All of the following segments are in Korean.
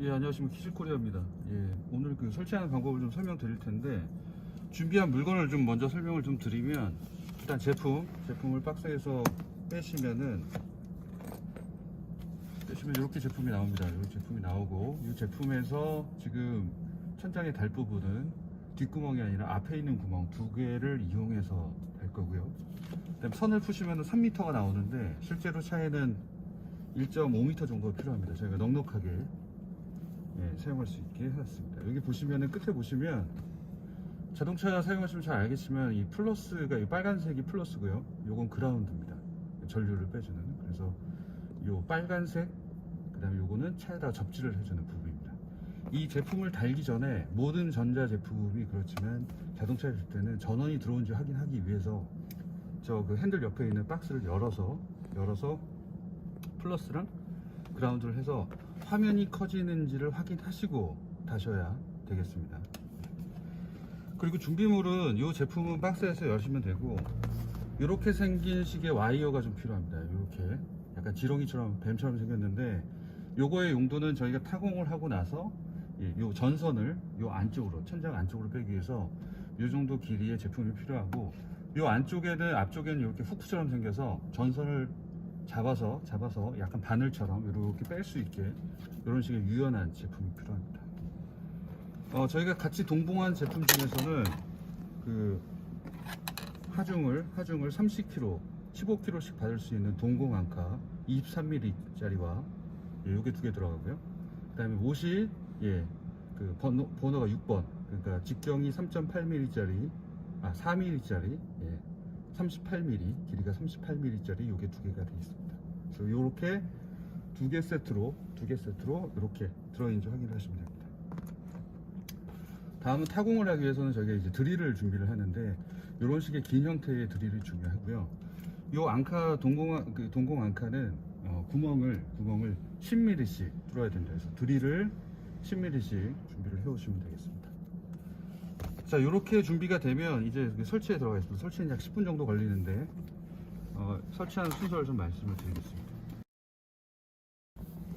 예, 안녕하십니까. 키즈코리아입니다. 예, 오늘 그 설치하는 방법을 좀 설명드릴 텐데, 준비한 물건을 좀 먼저 설명을 좀 드리면, 일단 제품, 제품을 박스에서 빼시면은, 빼시면 이렇게 제품이 나옵니다. 이 제품이 나오고, 이 제품에서 지금 천장의 달 부분은 뒷구멍이 아니라 앞에 있는 구멍 두 개를 이용해서 달 거고요. 그다음 선을 푸시면 3m가 나오는데, 실제로 차에는 1.5m 정도가 필요합니다. 저희가 넉넉하게 예, 사용할 수 있게 해놨습니다. 여기 보시면은 끝에 보시면 자동차 사용하시면 잘 알겠지만 이 플러스가 이 빨간색이 플러스고요. 요건 그라운드입니다. 전류를 빼주는. 그래서 요 빨간색 그다음에 요거는 차에다 접지를 해주는 부분입니다. 이 제품을 달기 전에 모든 전자 제품이 그렇지만 자동차에 줄 때는 전원이 들어온지 확인하기 위해서 저 그 핸들 옆에 있는 박스를 열어서 열어서 플러스랑 그라운드를 해서 화면이 커지는지를 확인하시고 다셔야 되겠습니다. 그리고 준비물은 이 제품은 박스에서 여시면 되고 이렇게 생긴 식의 와이어가 좀 필요합니다. 이렇게 약간 지렁이처럼 뱀처럼 생겼는데 요거의 용도는 저희가 타공을 하고 나서 예, 요 전선을 요 안쪽으로 천장 안쪽으로 빼기 위해서 요 정도 길이의 제품이 필요하고 요 안쪽에는 앞쪽에는 이렇게 후크처럼 생겨서 전선을 잡아서 잡아서 약간 바늘처럼 이렇게 뺄 수 있게 이런 식의 유연한 제품이 필요합니다. 어, 저희가 같이 동봉한 제품 중에서는 그 하중을 하중을 30kg, 15kg씩 받을 수 있는 동공 안카 23mm짜리와 예, 요게 두 개 들어가고요. 그다음에 옷이 예, 그 번호, 번호가 6번. 그러니까 직경이 3.8mm짜리 아 4mm짜리 예, 38mm 길이가 38mm짜리 요게 두 개가 되겠습니다. 그래서 요렇게 두 개 세트로 두 개 세트로 이렇게 들어있는지 확인을 하시면 됩니다. 다음은 타공을 하기 위해서는 저희가 이제 드릴을 준비를 하는데 이런 식의 긴 형태의 드릴이 중요하고요. 요 앙카 동공 그 동공 앙카는 어, 구멍을 구멍을 10mm씩 뚫어야 된다 해서 드릴을 10mm씩 준비를 해 오시면 되겠습니다. 자, 이렇게 준비가 되면 이제 그 설치에 들어가겠습니다. 설치는 약 10분 정도 걸리는데 어, 설치하는 순서를 좀 말씀을 드리겠습니다.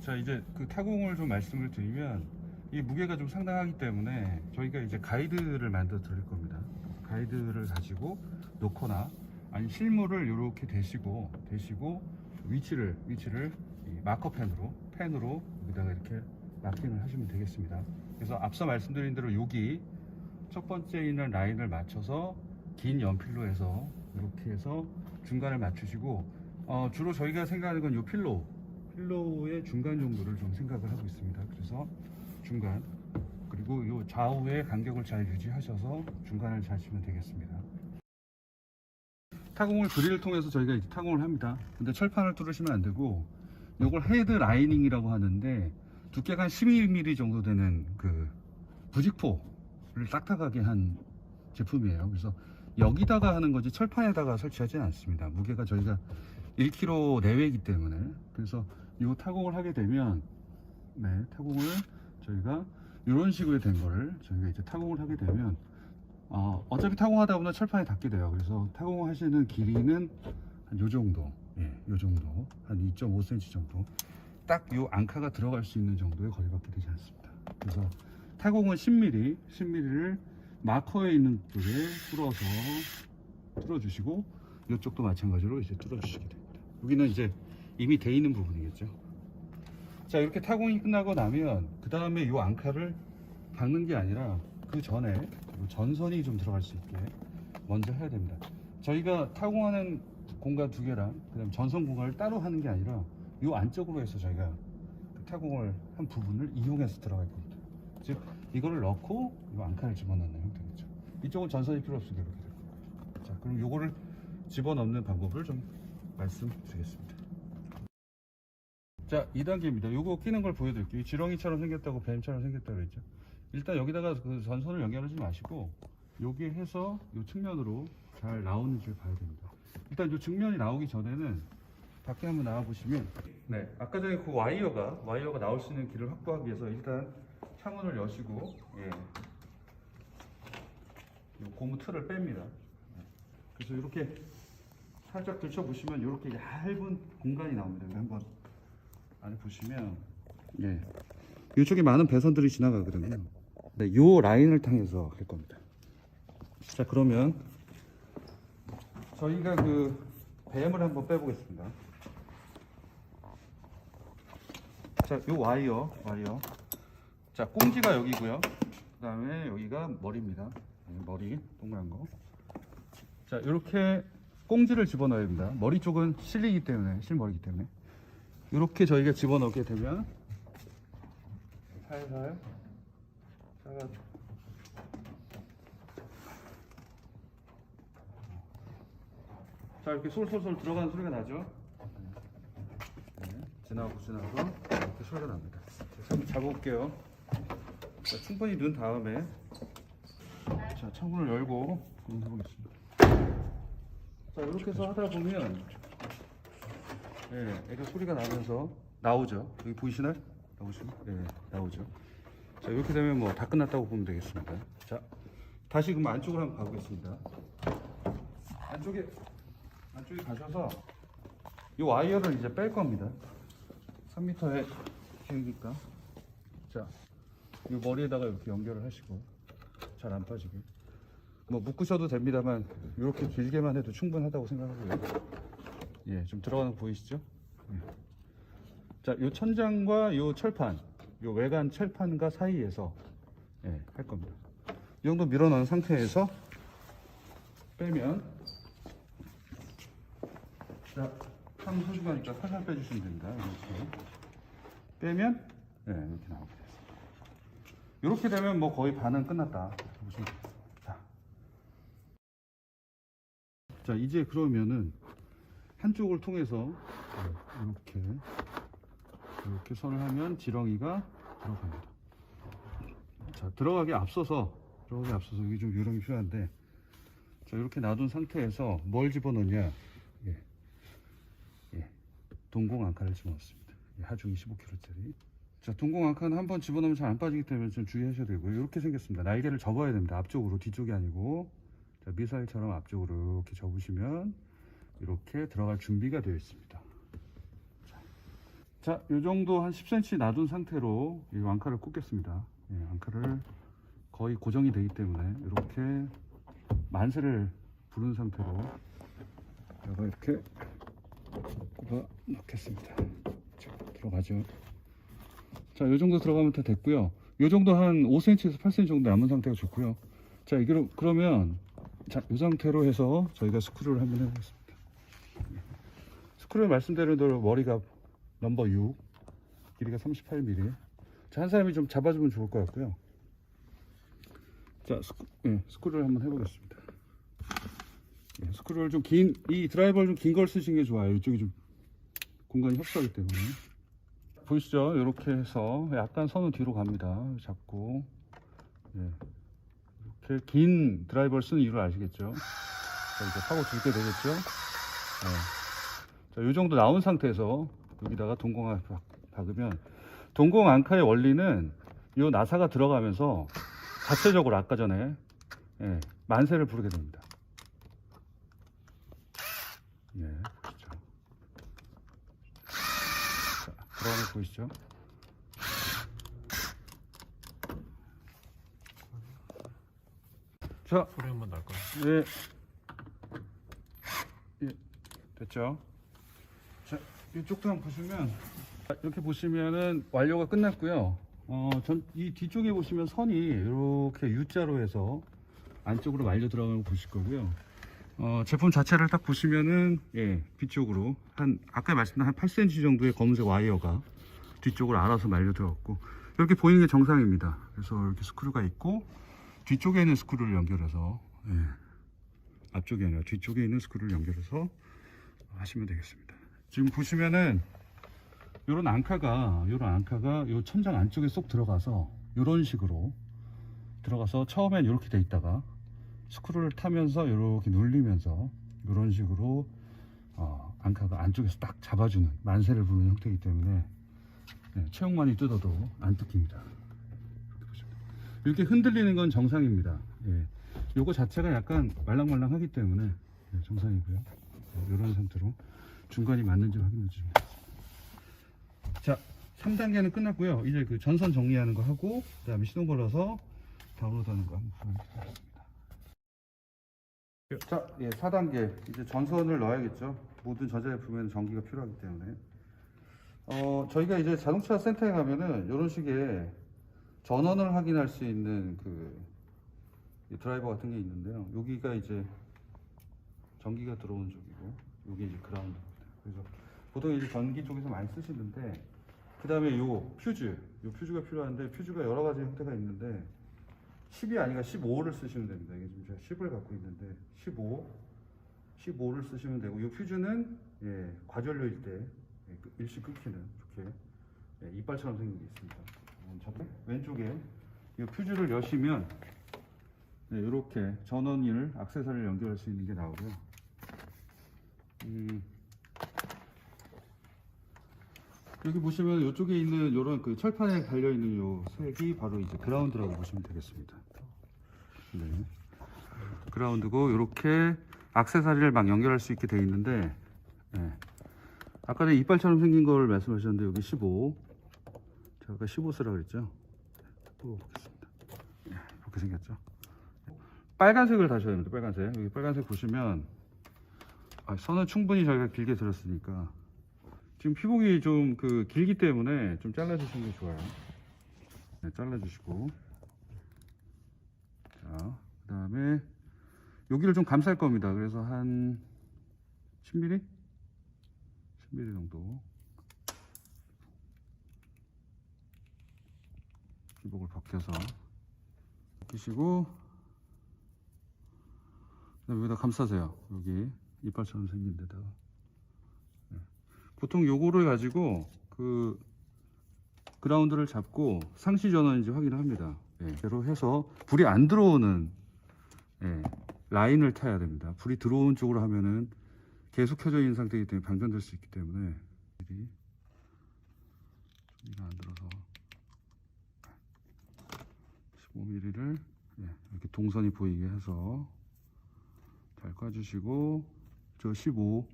자, 이제 그 타공을 좀 말씀을 드리면 이 무게가 좀 상당하기 때문에 저희가 이제 가이드를 만들어 드릴 겁니다. 가이드를 가지고 놓거나 아니 실물을 이렇게 대시고 대시고 위치를 위치를 이 마커 펜으로 펜으로 여기다가 이렇게 마킹을 하시면 되겠습니다. 그래서 앞서 말씀드린 대로 여기 첫 번째 있는 라인을 맞춰서 긴 연필로 해서 이렇게 해서 중간을 맞추시고 어, 주로 저희가 생각하는 건 이 필로 필로의 중간 정도를 좀 생각을 하고 있습니다. 그래서 중간 그리고 이 좌우의 간격을 잘 유지하셔서 중간을 잡시면 되겠습니다. 타공을 그릴을 통해서 저희가 이제 타공을 합니다. 근데 철판을 뚫으시면 안 되고 이걸 헤드 라이닝이라고 하는데 두께가 한 12mm 정도 되는 그 부직포를 딱딱하게 한 제품이에요. 그래서 여기다가 하는 거지 철판에다가 설치하지는 않습니다. 무게가 저희가 1kg 내외이기 때문에 그래서 이 타공을 하게 되면 네 타공을 저희가 이런 식으로 된 거를 저희가 이제 타공을 하게 되면 어, 어차피 타공하다 보면 철판에 닿게 돼요. 그래서 타공하시는 길이는 한 요 정도, 예, 요 정도, 한 2.5cm 정도. 딱 요 앙카가 들어갈 수 있는 정도의 거리밖에 되지 않습니다. 그래서 타공은 10mm, 10mm를 마커에 있는 쪽에 뚫어서 뚫어주시고 이쪽도 마찬가지로 이제 뚫어주시게 됩니다. 여기는 이제 이미 돼 있는 부분이겠죠. 자 이렇게 타공이 끝나고 나면 그 다음에 이 앙카를 박는 게 아니라 그 전에 요 전선이 좀 들어갈 수 있게 먼저 해야 됩니다. 저희가 타공하는 공간 두 개랑 그 다음 전선 공간을 따로 하는 게 아니라 이 안쪽으로 해서 저희가 그 타공을 한 부분을 이용해서 들어갈 겁니다. 즉 이거를 넣고 이 앙카를 집어넣는 형태겠죠. 이쪽은 전선이 필요 없으니까 이렇게 될 거예요. 자 그럼 요거를 집어넣는 방법을 좀 말씀드리겠습니다. 자 2단계입니다. 요거 끼는 걸 보여드릴게요. 이 지렁이처럼 생겼다고 뱀처럼 생겼다고 그랬죠. 일단 여기다가 그 전선을 연결하지 마시고 여기 해서 이 측면으로 잘 나오는지를 봐야 됩니다. 일단 이 측면이 나오기 전에는 밖에 한번 나와 보시면 네 아까 전에 그 와이어가 와이어가 나올 수 있는 길을 확보하기 위해서 일단 창문을 여시고 예. 이 고무 틀을 뺍니다. 네. 그래서 이렇게 살짝 들춰 보시면 이렇게 얇은 공간이 나옵니다. 한번 안에 보시면 예 이쪽에 많은 배선들이 지나가거든요. 네, 요 라인을 향해서 할 겁니다. 자, 그러면 저희가 그 뱀을 한번 빼보겠습니다. 자, 요 와이어, 와이어. 자, 꽁지가 여기고요. 그다음에 여기가 머리입니다. 네, 머리 동그란 거. 자, 이렇게 꽁지를 집어넣어야 됩니다. 머리 쪽은 실리기 때문에, 실머리기 때문에. 이렇게 저희가 집어넣게 되면 살살 짜가지고 자 이렇게 솔솔솔 들어가는 소리가 나죠? 네, 지나고 지나고 이렇게 소리가 납니다. 자, 한번 잡아볼게요. 자, 충분히 넣은 다음에 자 창문을 열고 한번 해보겠습니다. 자 이렇게 해서 하다 보면 예, 애가 소리가 나면서 나오죠. 여기 보이시나요? 나오시나요? 예, 나오죠. 자 이렇게 되면 뭐 다 끝났다고 보면 되겠습니다. 자 다시 그럼 안쪽으로 한번 가보겠습니다. 안쪽에 안쪽에 가셔서 이 와이어를 이제 뺄 겁니다. 3m의 길니까 자, 이 머리에다가 이렇게 연결을 하시고 잘 안 빠지게 뭐 묶으셔도 됩니다만 이렇게 길게만 해도 충분하다고 생각하고요. 예, 좀 들어가는 거 보이시죠? 예. 자, 이 천장과 이 철판, 이 외관 철판과 사이에서 예, 할 겁니다. 이 정도 밀어넣은 상태에서 빼면 자, 참 소중하니까 살살 빼주시면 됩니다. 이렇게 빼면 예, 이렇게 나오게 됐습니다. 이렇게 되면 뭐 거의 반은 끝났다. 보시면 됩니다. 자, 자 이제 그러면은 한쪽을 통해서 이렇게 이렇게 선을 하면 지렁이가 들어갑니다. 자 들어가기 앞서서 들어가기 앞서서 여기 좀 요령이 필요한데 자 이렇게 놔둔 상태에서 뭘 집어넣냐? 예, 예, 동공 앙카를 집어넣습니다. 예, 하중 25kg짜리. 자 동공 앙카는 한 번 집어넣으면 잘 안 빠지기 때문에 좀 주의하셔야 되고요. 이렇게 생겼습니다. 날개를 접어야 됩니다. 앞쪽으로 뒤쪽이 아니고 자, 미사일처럼 앞쪽으로 이렇게 접으시면 이렇게 들어갈 준비가 되어 있습니다. 자, 이 정도 한 10cm 놔둔 상태로 이 왕카를 꽂겠습니다. 예, 왕카를 거의 고정이 되기 때문에 이렇게 만세를 부른 상태로 이렇게 꼽아 넣겠습니다. 자, 들어가죠. 자, 이 정도 들어가면 다 됐고요. 이 정도 한 5cm에서 8cm 정도 남은 상태가 좋고요. 자, 이게 그러면 자, 이 상태로 해서 저희가 스크류를 한번 해보겠습니다. 스크류 말씀드린 대로 머리가 넘버 6, 길이가 38mm. 자, 한 사람이 좀 잡아주면 좋을 것 같고요. 자, 스크, 예, 스크류를 한번 해보겠습니다. 예, 스크류를 좀 긴, 이 드라이버를 좀 긴 걸 쓰시는 게 좋아요. 이쪽이 좀 공간이 협소하기 때문에. 보이시죠? 이렇게 해서 약간 선은 뒤로 갑니다. 잡고. 예. 이렇게 긴 드라이버를 쓰는 이유를 아시겠죠? 자, 이제 사고 줄때 되겠죠? 네. 자, 이 정도 나온 상태에서 여기다가 동공을 박- 박으면 동공 앙카의 원리는 이 나사가 들어가면서 자체적으로 아까 전에 예, 만세를 부르게 됩니다. 예, 보시죠. 자, 들어가는 거 보이시죠? 자, 소리 한번 날 거야. 예. 예. 됐죠? 자, 이쪽도 한번 보시면 자, 이렇게 보시면은 완료가 끝났고요. 어, 전 이 뒤쪽에 보시면 선이 이렇게 U자로 해서 안쪽으로 말려 들어가는 거 보실 거고요. 어, 제품 자체를 딱 보시면은 예, 뒤쪽으로 한 아까 말씀드린 한 8cm 정도의 검은색 와이어가 뒤쪽으로 알아서 말려 들어갔고 이렇게 보이는 게 정상입니다. 그래서 이렇게 스크류가 있고 뒤쪽에 있는 스크류를 연결해서 예, 앞쪽이 아니라 뒤쪽에 있는 스크류를 연결해서 하시면 되겠습니다. 지금 보시면은 요런 앙카가 요런 앙카가 요 천장 안쪽에 쏙 들어가서 요런 식으로 들어가서 처음엔 이렇게 돼 있다가 스크류를 타면서 이렇게 눌리면서 이런 식으로 어, 앙카가 안쪽에서 딱 잡아주는 만세를 부르는 형태이기 때문에 네, 체형만이 뜯어도 안 뜯깁니다. 이렇게 흔들리는 건 정상입니다. 예. 요거 자체가 약간 말랑말랑하기 때문에 예, 정상이고요. 이런 상태로 중간이 맞는지 확인해 주시면. 자, 3단계는 끝났고요. 이제 그 전선 정리하는 거 하고 그 다음에 시동 걸어서 다운로드 하는 거 한번 보여드리겠습니다. 자, 예, 4단계 이제 전선을 넣어야겠죠. 모든 전자제품에는 전기가 필요하기 때문에 어, 저희가 이제 자동차 센터에 가면은 이런 식의 전원을 확인할 수 있는 그 드라이버 같은 게 있는데요. 여기가 이제 전기가 들어오는 쪽이고, 여기 이제 그라운드입니다. 그래서 보통 이제 전기 쪽에서 많이 쓰시는데, 그 다음에 요 퓨즈, 요 퓨즈가 필요한데, 퓨즈가 여러 가지 형태가 있는데, 10이 아니라 15를 쓰시면 됩니다. 이게 지금 제가 10을 갖고 있는데, 15, 15를 쓰시면 되고, 요 퓨즈는 예, 과전료일 때 예, 그 일시 끊기는 이렇게 예, 이빨처럼 생긴 게 있습니다. 왼쪽에 이 퓨즈를 여시면 네, 이렇게 전원을 액세서리를 연결할 수 있는 게 나오고요. 음, 여기 보시면 이쪽에 있는 이런 그 철판에 달려 있는 요 색이 바로 이제 그라운드라고 보시면 되겠습니다. 네. 그라운드고 이렇게 액세서리를 막 연결할 수 있게 돼 있는데 네. 아까 는 이빨처럼 생긴 걸 말씀하셨는데 여기 15 제가 아까 15 쓰라 그랬죠? 뽑아보겠습니다. 네, 이렇게 생겼죠? 빨간색을 다셔야 됩니다. 빨간색. 여기 빨간색 보시면 아, 선은 충분히 저희가 길게 들었으니까 지금 피복이 좀 그 길기 때문에 좀 잘라주시는 게 좋아요. 네, 잘라주시고 자, 그 다음에 여기를 좀 감쌀 겁니다. 그래서 한 10mm? 10mm 정도 피복을 벗겨서 벗기시고 여기다 감싸세요. 여기 이빨처럼 생긴 데다가. 네. 보통 요거를 가지고 그 그라운드를 잡고 상시 전원인지 확인을 합니다. 예, 대로 해서 불이 안 들어오는 예, 라인을 타야 됩니다. 불이 들어오는 쪽으로 하면은 계속 켜져 있는 상태이기 때문에 방전될 수 있기 때문에 미리 소리가 안 들어서 15mm를 예, 이렇게 동선이 보이게 해서 잘 꽈주시고 저 15,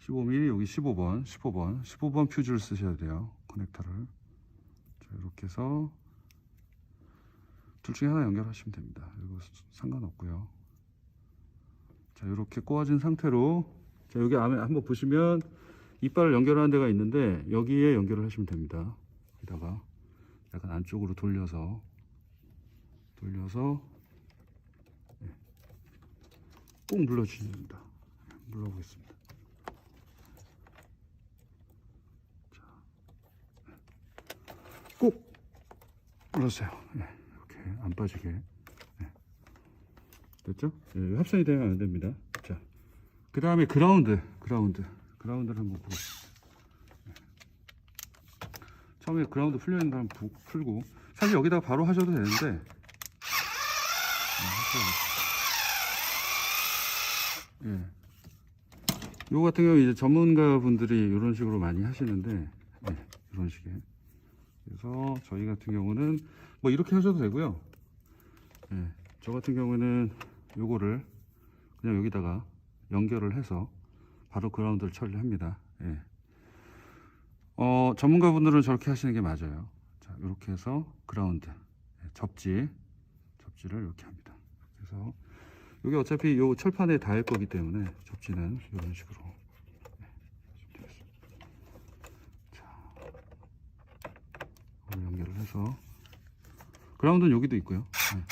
15mm 여기 15번, 15번, 15번 퓨즈를 쓰셔야 돼요. 커넥터를 자, 이렇게 해서 둘 중에 하나 연결하시면 됩니다. 이거 상관없고요. 자 이렇게 꼬아진 상태로 자 여기 안에 한번 보시면 이빨을 연결하는 데가 있는데 여기에 연결을 하시면 됩니다. 여기다가 약간 안쪽으로 돌려서 돌려서 예, 꼭 눌러주시면 됩니다. 예, 눌러보겠습니다. 자, 예. 꼭 눌러주세요. 예, 이렇게 안 빠지게. 예. 됐죠? 예, 합선이 되면 안 됩니다. 자, 그 다음에 그라운드, 그라운드, 그라운드를 한번 보겠습니다. 예. 처음에 그라운드 풀려 있는 부- 풀고 사실 여기다가 바로 하셔도 되는데 예. 요 같은 경우 이제 전문가 분들이 이런 식으로 많이 하시는데, 예, 이런 식의. 그래서 저희 같은 경우는 뭐 이렇게 하셔도 되고요. 예, 저 같은 경우는 요거를 그냥 여기다가 연결을 해서 바로 그라운드를 처리합니다. 예. 어, 전문가 분들은 저렇게 하시는 게 맞아요. 자, 이렇게 해서 그라운드, 예, 접지, 접지를 이렇게 합니다. 그래서 여기 어차피 요 철판에 닿을 거기 때문에 접지는 이런 식으로 네, 하시면 되겠습니다. 자, 이걸 연결을 해서 그라운드는 여기도 있고요. 네.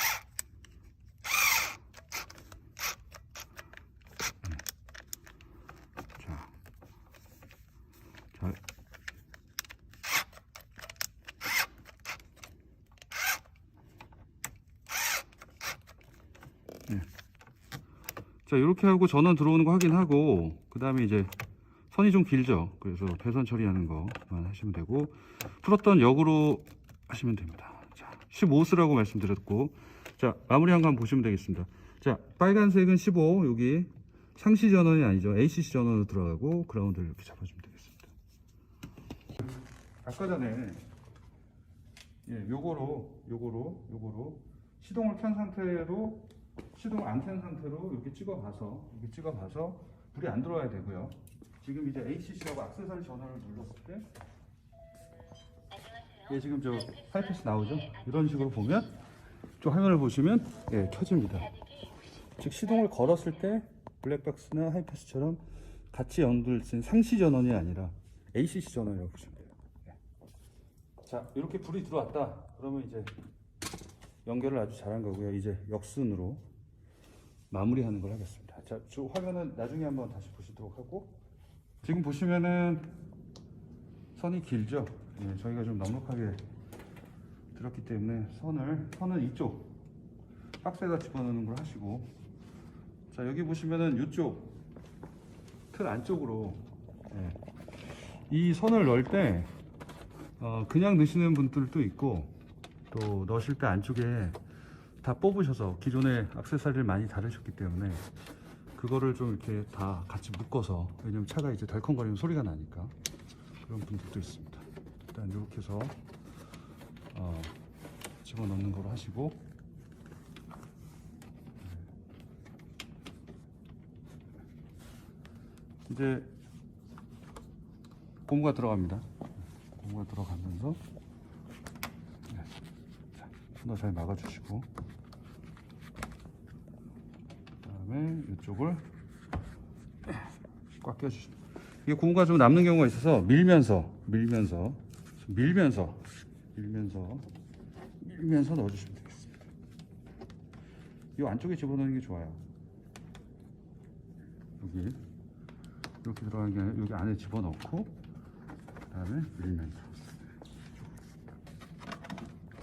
네. 자, 자, 자 이렇게 하고 전원 들어오는 거 확인하고 그 다음에 이제 선이 좀 길죠. 그래서 배선 처리하는 거만 하시면 되고 풀었던 역으로 하시면 됩니다. 자 15스라고 말씀드렸고 자 마무리한 거 한번 보시면 되겠습니다. 자 빨간색은 15 여기 상시 전원이 아니죠. ACC 전원으로 들어가고 그라운드를 이렇게 잡아주면 되겠습니다. 아까 전에 예 요거로 요거로 요거로 시동을 켠 상태로 시동 안 켠 상태로 이렇게 찍어 봐서 이렇게 찍어 봐서 불이 안 들어와야 되고요. 지금 이제 ACC하고 악세사리 전원을 눌렀을 때 예, 지금 저 하이패스 나오죠? 이런 식으로 보면 저 화면을 보시면 예, 켜집니다. 즉 시동을 걸었을 때 블랙박스나 하이패스처럼 같이 연결 쓴 상시 전원이 아니라 ACC 전원이라고 보시면 돼요. 예. 자, 이렇게 불이 들어왔다. 그러면 이제 연결을 아주 잘한 거고요. 이제 역순으로 마무리하는 걸 하겠습니다. 자, 저 화면은 나중에 한번 다시 보시도록 하고 지금 보시면은 선이 길죠. 예, 저희가 좀 넉넉하게 들었기 때문에 선을 선은 이쪽 박스에다 집어넣는 걸 하시고 자 여기 보시면은 이쪽 틀 안쪽으로 예, 이 선을 넣을 때 어, 그냥 넣으시는 분들도 있고 또 넣으실 때 안쪽에 다 뽑으셔서 기존에 액세서리를 많이 다루셨기 때문에 그거를 좀 이렇게 다 같이 묶어서 왜냐면 차가 이제 덜컹거리는 소리가 나니까 그런 분들도 있습니다. 일단 이렇게 해서 어, 집어넣는 거로 하시고 이제 고무가 들어갑니다. 고무가 들어가면서 네. 자, 손을 잘 막아주시고 그 다음에 이쪽을 꽉 껴주시고 이게 고무가 좀 남는 경우가 있어서 밀면서 밀면서 밀면서 밀면서 밀면서 넣어주시면 되겠습니다. 이 안쪽에 집어넣는 게 좋아요. 여기 이렇게 들어가는 게 아니라 여기 안에 집어넣고 그 다음에 밀면서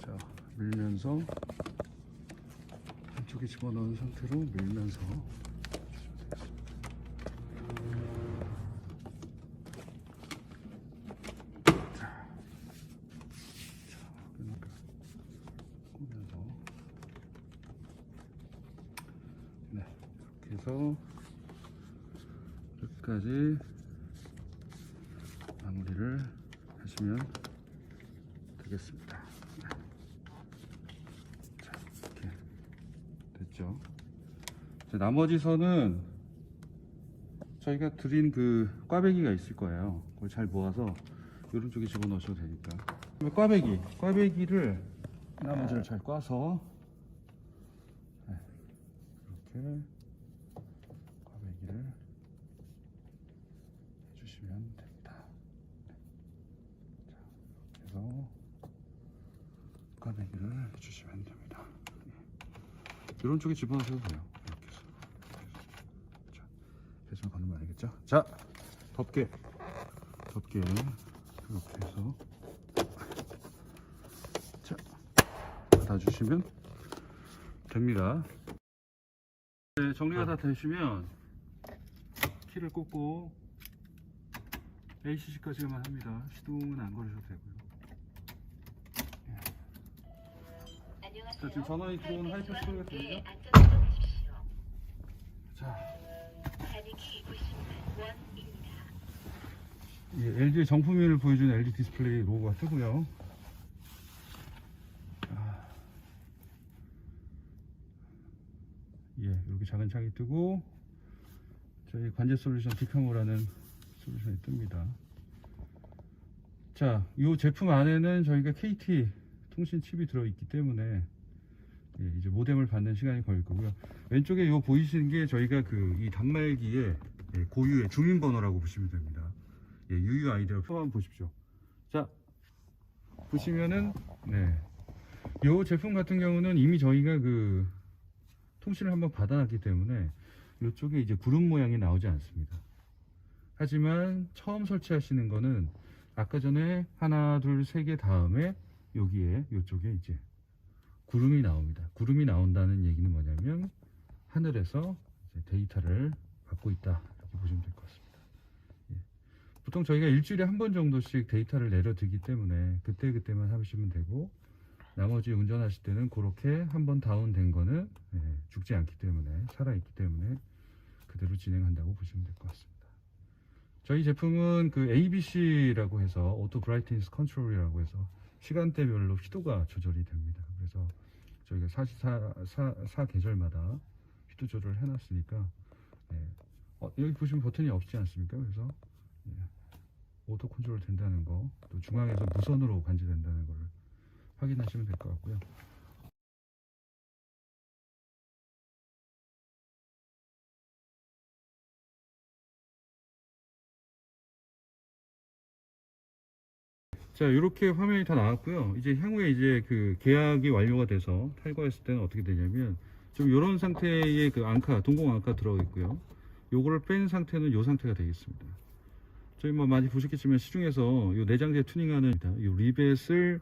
자 밀면서 안쪽에 집어넣은 상태로 밀면서 해주시면 되겠습니다. 자, 그러니까 꾸면서 네 이렇게 해서 끝까지 마무리를 하시면 되겠습니다. 네. 자 이렇게 됐죠. 이제 나머지 선은 저희가 드린 그 꽈배기가 있을 거예요. 그걸 잘 모아서 이런 쪽에 집어넣으셔도 되니까. 꽈배기, 꽈배기를 나머지를 잘 꽈서 네, 이렇게 꽈배기를 해주시면 됩니다. 네. 자, 해서 꽈배기를 해주시면 됩니다. 네. 이런 쪽에 집어넣으셔도 돼요. 이렇게 해서. 자, 배선 알겠죠? 자, 덮개, 덮개 이렇게 해서 자, 닫아주시면 됩니다. 네, 정리가 다 되시면 키를 꽂고 ACC까지만 합니다. 시동은 안 걸으셔도 되고요. 자, 지금 전원이 들어오는 하이패스 소리가 들리죠? 자, 예, LG의 정품을 보여주는 LG 디스플레이 로고가 뜨고요. 아. 예, 이렇게 작은 창이 뜨고 저희 관제 솔루션 디카모라는 솔루션이 뜹니다. 자, 이 제품 안에는 저희가 KT 통신 칩이 들어있기 때문에 예, 이제 모뎀을 받는 시간이 걸릴 거고요. 왼쪽에 요 보이시는 게 저희가 그 이 단말기의 예, 고유의 주민번호라고 보시면 됩니다. 예, UUID라고 표만 보십시오. 자, 보시면은 네, 요 제품 같은 경우는 이미 저희가 그 통신을 한번 받아놨기 때문에 이쪽에 이제 구름 모양이 나오지 않습니다. 하지만 처음 설치하시는 거는 아까 전에 하나, 둘, 세 개 다음에 여기에 이쪽에 이제 구름이 나옵니다. 구름이 나온다는 얘기는 뭐냐면 하늘에서 데이터를 받고 있다 이렇게 보시면 될 것 같습니다. 예. 보통 저희가 일주일에 한 번 정도씩 데이터를 내려드기 때문에 그때 그때만 하시면 되고 나머지 운전하실 때는 그렇게 한 번 다운된 거는 예, 죽지 않기 때문에 살아있기 때문에 그대로 진행한다고 보시면 될 것 같습니다. 저희 제품은 그 ABC라고 해서 브라이트니스 컨트롤이라고 해서 시간대별로 휘도가 조절이 됩니다. 그래서 저희가 44, 사, 사 계절마다 휘도 조절을 해놨으니까 예. 어, 여기 보시면 버튼이 없지 않습니까? 그래서 예. 오토 컨트롤 된다는 거, 또 중앙에서 무선으로 관제된다는 걸 확인하시면 될 것 같고요. 자, 이렇게 화면이 다 나왔고요. 이제 향후에 이제 그 계약이 완료가 돼서 탈거했을 때는 어떻게 되냐면 좀 이런 상태의 그 앙카, 동공 앙카 들어가 있고요. 요거를 뺀 상태는 요 상태가 되겠습니다. 저희 뭐 많이 보셨겠지만 시중에서 요 내장재 튜닝하는 이 리벳을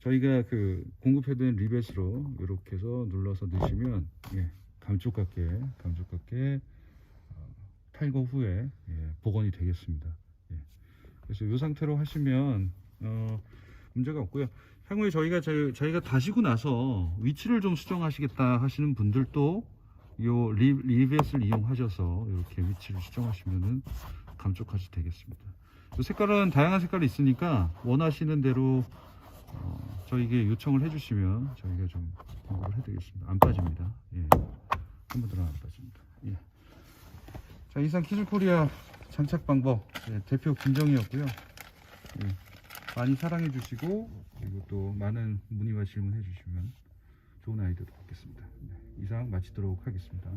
저희가 그 공급해드린 리벳으로 이렇게 해서 눌러서 넣으시면 예, 감쪽같게 감쪽같게 어, 탈거 후에 예, 복원이 되겠습니다. 예. 그래서 이 상태로 하시면 어, 문제가 없고요. 향후에 저희가 저희, 저희가 다시고 나서 위치를 좀 수정하시겠다 하시는 분들도 요 리, 리벳을 이용하셔서 이렇게 위치를 수정하시면은 감쪽같이 되겠습니다. 요 색깔은 다양한 색깔이 있으니까 원하시는 대로 어, 저희에게 요청을 해주시면 저희가 좀 공급을 해드리겠습니다. 안 빠집니다. 예. 한 번들은 안 빠집니다. 예. 자 이상 키즈코리아 장착 방법 예, 대표 김정희였고요. 예. 많이 사랑해 주시고 그리고 또 많은 문의와 질문해 주시면 좋은 아이디어도 받겠습니다. 네, 이상 마치도록 하겠습니다.